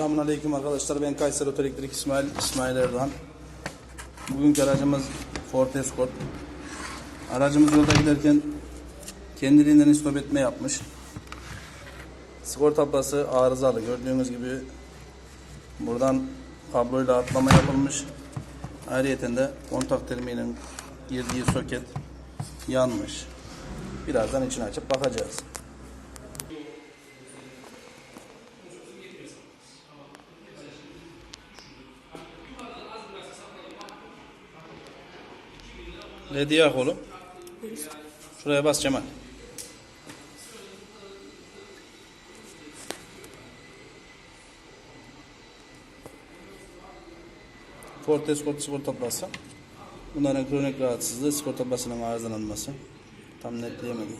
Selamun Aleyküm arkadaşlar. Ben Kayseri Otoelektrik İsmail, İsmail Erdoğan. Bugünkü aracımız Ford Escort. Aracımız yolda giderken kendiliğinden istop etme yapmış. Sigorta tablası arızalı. Gördüğünüz gibi buradan kabloyla atlama yapılmış. Ayrıyeten de kontak teriminin girdiği soket yanmış. Birazdan içini açıp bakacağız. LED yak oğlum. Şuraya bas Cemal. Ford Escort sigorta tablası. Bunların kronik rahatsızlığı sigorta tablasının arızalanması. Tam netleyemedik.